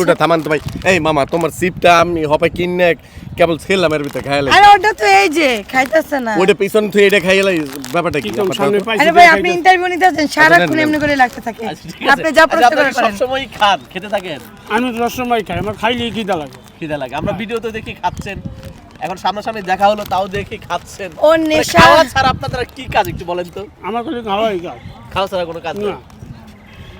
ওটা থামান তো ভাই। এই মামা তোমার সিপটা আমি হপাই কিনে কেবল ছেলাম এর ভিতরে খাইলাই আরে ওটা তো এই যে খাইতেছে না। ওইটা পিছন থেকে এটা খাইলাই ব্যাপারটা কি? আরে ভাই আপনি ইন্টারভিউ নিতে আছেন সারাক্ষণ আচ্ছা, এমনি করে লাগতে থাকে। আচ্ছা। আপনি যা আচ্ছা, প্রশ্ন করে করেন। সবসময় খান খেতে থাকেন? আমি তো সবসময় খাই আমার খাইলেই খিদা লাগে। খিদে লাগে। আমরা ভিডিওতে দেখি খাচ্ছেন। এখন সামনাসামনি দেখা হলো তাও দেখি খাচ্ছেন। ওর মানে নেশা। খাওয়া ছাড়া আপনাদের কি কাজ একটু বলেন তো? আমার কাছে খাওয়াই কাজ। খাওয়া ছাড়া কোনো কাজ না।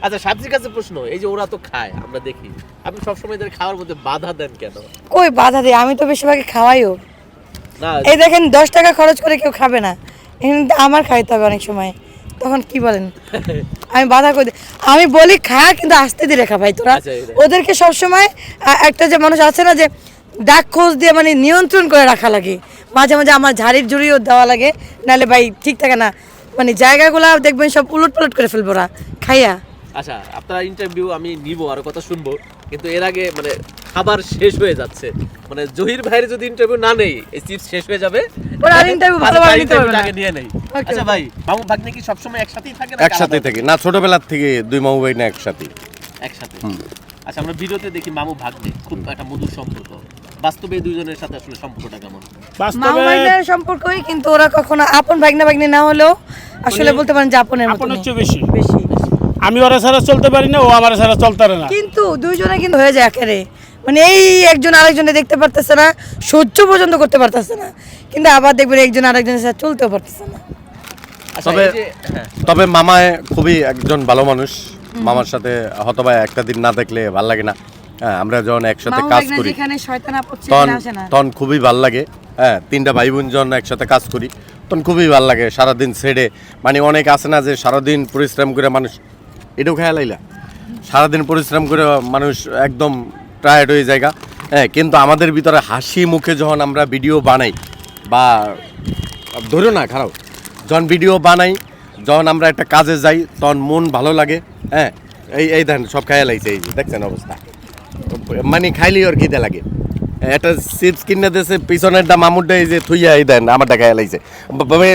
আচ্ছা সাথীর কাছে প্রশ্ন এই যে ওরা তো খায় আমরা দেখি। আপনি সবসময় এদের খাওয়ার মধ্যে বাধা দেন কেন? কই বাধা দেয় আমি তো বেশিরভাগ খাওয়াইও। না এই দেখেন দশ টাকা খরচ করে কেউ খাবে না। এখানে আমার খাইতে হবে অনেক সময়। তখন কি বলেন? আমি বাধা করে দিই। আমি বলি খা কিন্তু আসতে দিয়ে রেখা ভাই তোরা। আচ্ছা, ওদেরকে সবসময় আ- একটা যে মানুষ আছে না যে ডাক খোঁজ দিয়ে মানে নিয়ন্ত্রণ করে রাখা লাগে। মাঝে মাঝে আমার ঝাড়ির ঝুড়িও দেওয়া লাগে। নাহলে ভাই ঠিক থাকে না। মানে জায়গাগুলো দেখবেন সব উলট পালট করে ফেলব ওরা। খাইয়া। আচ্ছা আপনারা ইন্টারভিউ আমি নিব আর কথা শুনব। কিন্তু এর আগে মানে খাবার শেষ হয়ে যাচ্ছে। মানে জহির ভাইয়ের যদি ইন্টারভিউ না নেই এই চিপস শেষ হয়ে যাবে। ওরা আর ভালোভাবে নিতে পারবে না। আগে নিয়ে নেই। আচ্ছা ভাই মামু ভাগ্নে কি সবসময় একসাথেই থাকে না একসাথে থেকে? না ছোটবেলার থেকে দুই মামু ভাই না একসাথে। একসাথে। আচ্ছা আমরা ভিডিওতে দেখি মামু ভাগ্নে খুব একটা মধুর সম্পর্ক। বাস্তবে এই দুইজনের সাথে আসলে সম্পর্কটা কেমন? মামা সম্পর্কই কিন্তু ওরা কখনো আপন ভাগনা ভাগ্নে না হলেও আসলে বলতে পারেন যে আপনের মতো আপন হচ্ছে বেশি। বেশি। আমি ওরা ছাড়া চলতে পারি না ও আমার ছাড়া চলতে পারে না। কিন্তু দুইজনে কিন্তু হয়ে যায় একেবারে। মানে এই একজন আরেকজনে দেখতে পারতেছে না সহ্য পর্যন্ত করতে পারতেছে না। কিন্তু আবার দেখবেন একজন আরেকজনের সাথে চলতেও পারতেছে না। আচ্ছা তবে- হ্যাঁ। তবে মামায় খুবই একজন ভালো মানুষ। মামার সাথে হয়তো বা একটা দিন না দেখলে ভালো লাগে না। হ্যাঁ আমরা যখন একসাথে কাজ করি তখন খুবই ভালো লাগে। হ্যাঁ তিনটা ভাই বোন যখন একসাথে কাজ করি তখন খুবই ভালো লাগে সারাদিন ছেড়ে। মানে অনেক আছে না যে সারাদিন পরিশ্রম করে মানুষ এটাও খেয়াল আইলা। সারাদিন পরিশ্রম করে মানুষ একদম টায়ার্ড হয়ে জায়গা। হ্যাঁ কিন্তু আমাদের ভিতরে হাসি মুখে যখন আমরা ভিডিও বানাই, বা ধরো না, খারাপ। যখন ভিডিও বানাই, যখন আমরা একটা কাজে যাই, তখন মন ভালো লাগে। হ্যাঁ এই এই দেন সব খেয়াল আইছে, এই যে, দেখছেন অবস্থা? মানে খাইলেই ওর খিদে লাগে। একটা চিপস কিনে দিয়েছে পিছনেরটা মামুরটা এই যে থুইয়া এই দেন, আমারটা খাইয়া লাইছে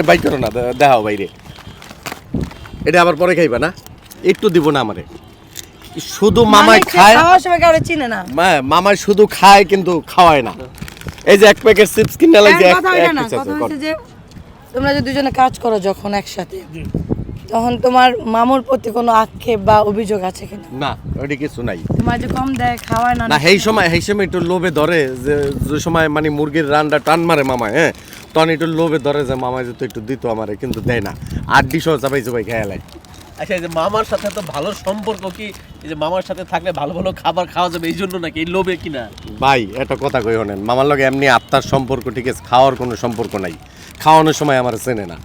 বাই করো না দেখাও বাইরে। এটা আবার পরে খাইবা না? একটু দিব না আমারে। শুধু মানে খায় খাওয়ার সময় কাউরে চিনে না। মা- মামায় শুধু খায় কিন্তু খাওয়ায় না। এই যে এক প্যাকেট চিপস কিনে এখন এক কথা যে তোমরা যে দুজনে কাজ করো যখন একসাথে তখন তোমার মামুর প্রতি কোনো আক্ষেপ বা অভিযোগ আছে কিনা? না ওইটা কিছু নাই। তোমার যে কম দেয় খাওয়ায় না না সেই সময় সেই সময় একটু লোভে ধরে যে যে সময় মানে মুরগির রানটা টান মারে মামা হ্যাঁ? তখন একটু লোভে ধরে যে মামায় যেত একটু দিত আমারে কিন্তু দেয় না। আড্ডি সহ চাপাই চাপাই খেয়াল আচ্ছা এই যে মামার সাথে তো ভালো সম্পর্ক কি? এই যে মামার সাথে থাকলে ভালো ভালো খাবার খাওয়া যাবে এই জন্য নাকি? এই লোভে কিনা? ভাই, একটা কথা কই হনেন মামার লগে এমনি আত্মার সম্পর্ক ঠিক আছে, খাওয়ার কোনো সম্পর্ক নাই। খাওয়ানোর সময় আমার চেনে না।